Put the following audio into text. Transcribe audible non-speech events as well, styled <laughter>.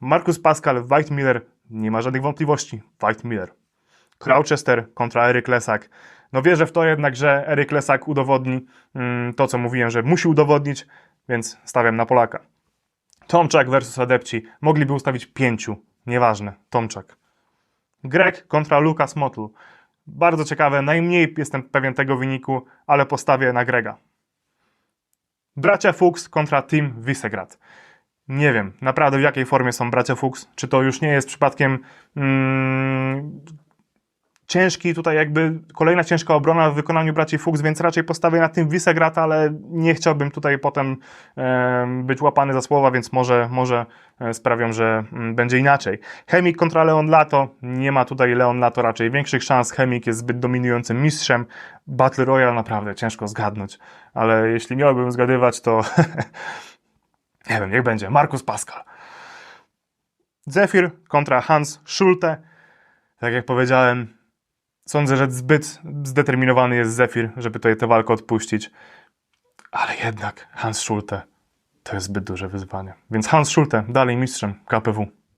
Marcus Pascal, White Miller, nie ma żadnych wątpliwości, White Miller. Gloucester kontra Eryk Lesak. No wierzę w to jednak, że Eryk Lesak udowodni mm, to, co mówiłem, że musi udowodnić, więc stawiam na Polaka. Tomczak versus Adepci. Mogliby ustawić pięciu. Nieważne. Tomczak. Greg kontra Lukas Motl. Bardzo ciekawe. Najmniej jestem pewien tego wyniku, ale postawię na Grega. Bracia Fuchs kontra Team Visegrad. Nie wiem naprawdę w jakiej formie są bracia Fuchs. Czy to już nie jest przypadkiem mm, ciężki tutaj jakby kolejna ciężka obrona w wykonaniu braci Fuchs, więc raczej postawię na tym Visegrad, ale nie chciałbym tutaj potem em, być łapany za słowa, więc może, może e, sprawią, że mm, będzie inaczej. Chemik kontra Leon Lato. Nie ma tutaj Leon Lato raczej większych szans. Chemik jest zbyt dominującym mistrzem. Battle Royale naprawdę ciężko zgadnąć, ale jeśli miałbym zgadywać, to <laughs> nie wiem, niech będzie. Markus Pascal. Zephyr kontra Hans Schulte. Tak jak powiedziałem, sądzę, że zbyt zdeterminowany jest Zephyr, żeby tutaj tę walkę odpuścić. Ale jednak Hans Schulte to jest zbyt duże wyzwanie. Więc Hans Schulte dalej mistrzem KPW.